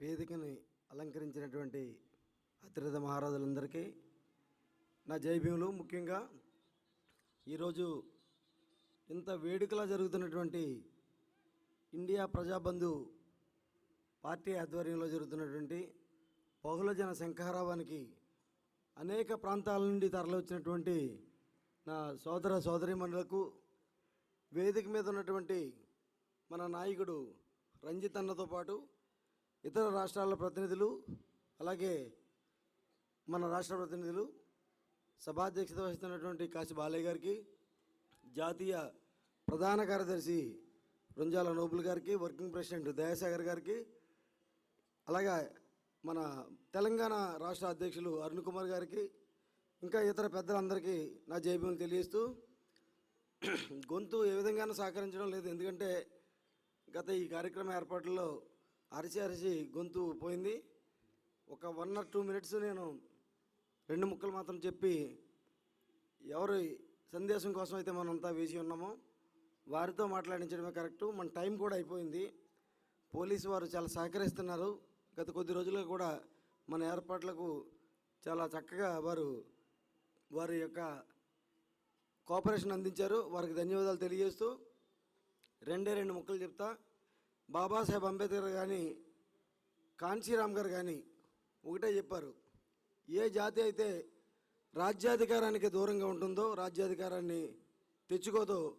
వేదికని అలంకరించినటువంటి అతిరథ మహారాజులందరికీ నా జైభీములు ముఖ్యంగా ఈరోజు ఇంత వేడుకలా జరుగుతున్నటువంటి ఇండియా ప్రజాబంధు పార్టీ ఆధ్వర్యంలో జరుగుతున్నటువంటి బహుళజన శంఖారావానికి అనేక ప్రాంతాల నుండి తరలివచ్చినటువంటి నా సోదర సోదరీమణులకు వేదిక మీద ఉన్నటువంటి మన నాయకుడు రంజిత్ అన్నతో పాటు ఇతర రాష్ట్రాల ప్రతినిధులు అలాగే మన రాష్ట్ర ప్రతినిధులు సభాధ్యక్షత వహిస్తున్నటువంటి కాశీ బాలయ్య గారికి జాతీయ ప్రధాన కార్యదర్శి రుంజాల నోబుల్ గారికి వర్కింగ్ ప్రెసిడెంట్ దయాసాగర్ గారికి అలాగే మన తెలంగాణ రాష్ట్ర అధ్యక్షులు అరుణ్ కుమార్ గారికి ఇంకా ఇతర పెద్దలందరికీ నా జైభీములు తెలియజేస్తూ గొంతు ఏ విధంగానూ సహకరించడం లేదు. ఎందుకంటే గత ఈ కార్యక్రమ ఏర్పాట్లలో అరిచి అరిచి గొంతు పోయింది. ఒక వన్ ఆర్ టూ మినిట్స్ నేను రెండు ముక్కలు మాత్రం చెప్పి ఎవరి సందేశం కోసం అయితే మనంతా వేసి ఉన్నామో వారితో మాట్లాడించడమే కరెక్టు. మన టైం కూడా అయిపోయింది. పోలీసు వారు చాలా సహకరిస్తున్నారు. గత కొద్ది రోజులుగా కూడా మన ఏర్పాట్లకు చాలా చక్కగా వారు వారి యొక్క కోఆపరేషన్ అందించారు. వారికి ధన్యవాదాలు తెలియజేస్తూ రెండే రెండు ముక్కలు చెప్తా. బాబాసాహెబ్ అంబేద్కర్ కానీ కాంచీరామ్ గారు కానీ ఒకటే చెప్పారు. ఏ జాతి అయితే రాజ్యాధికారానికి దూరంగా ఉంటుందో రాజ్యాధికారాన్ని తెచ్చుకోదో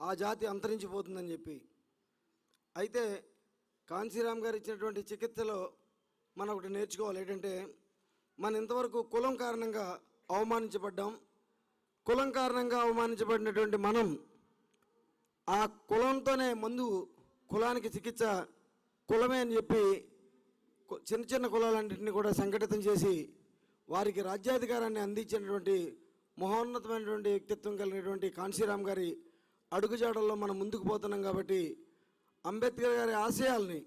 ఆ జాతి అంతరించిపోతుందని చెప్పి. అయితే కాంచీరామ్ గారు ఇచ్చినటువంటి చికిత్సలో మనం ఒకటి నేర్చుకోవాలి. ఏంటంటే మన ఇంతవరకు కులం కారణంగా అవమానించబడ్డాం. కులం కారణంగా అవమానించబడినటువంటి మనం ఆ కులంతోనే మందు కులానికి చికిత్స కులమే అని చెప్పి కు- చిన్న చిన్న కులాలన్నింటినీ కూడా సంఘటితం చేసి వారికి రాజ్యాధికారాన్ని అందించినటువంటి మహోన్నతమైనటువంటి వ్యక్తిత్వం కలిగినటువంటి కాన్సీరామ్ గారి అడుగుజాడల్లో మనం ముందుకు పోతున్నాం కాబట్టి అంబేద్కర్ గారి ఆశయాల్ని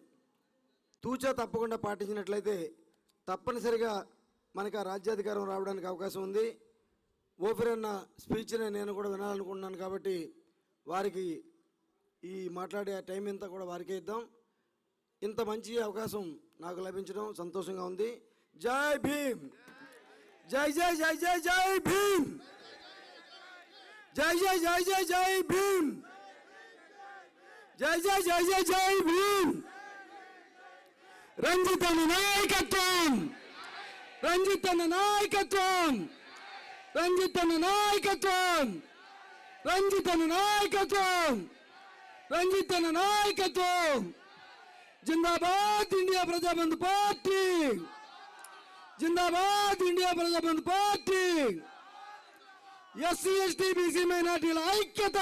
తూచా తప్పకుండా పాటించినట్లయితే తప్పనిసరిగా మనకు ఆ రాజ్యాధికారం రావడానికి అవకాశం ఉంది. ఓఫిరన్న స్పీచ్ని నేను కూడా వినాలనుకుంటున్నాను కాబట్టి వారికి ఈ మాట్లాడే టైం ఇంతా కూడా వారికే ఇద్దాం ఇంత మంచి అవకాశం నాకు లభించడం సంతోషంగా ఉంది జై భీమ్ జై జై జై జై జై భీమ్ జై జై జై జై జై భీమ్ జై జై జై జై జై భీమ్ రంజితన నాయకత్వం రంజితన నాయకత్వం రంజితన నాయకత్వం రంజితన నాయకత్వం రంజితన నాయకత్వం. జిందాబాద్ ఇండియా ప్రజాబంధు పార్టీ. జిందాబాద్ India Prajabandhu party. SC ST BC మైనార్టీల ఐక్యత.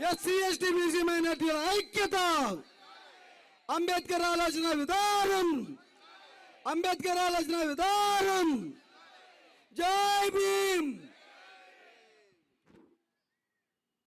ఎస్సీ ఎస్టీ బీసీ మైనార్టీల ఐక్యత. అంబేద్కర్ ఆలోచన విధానం. అంబేద్కర్ ఆలోచన విధానం. జై భీమ్!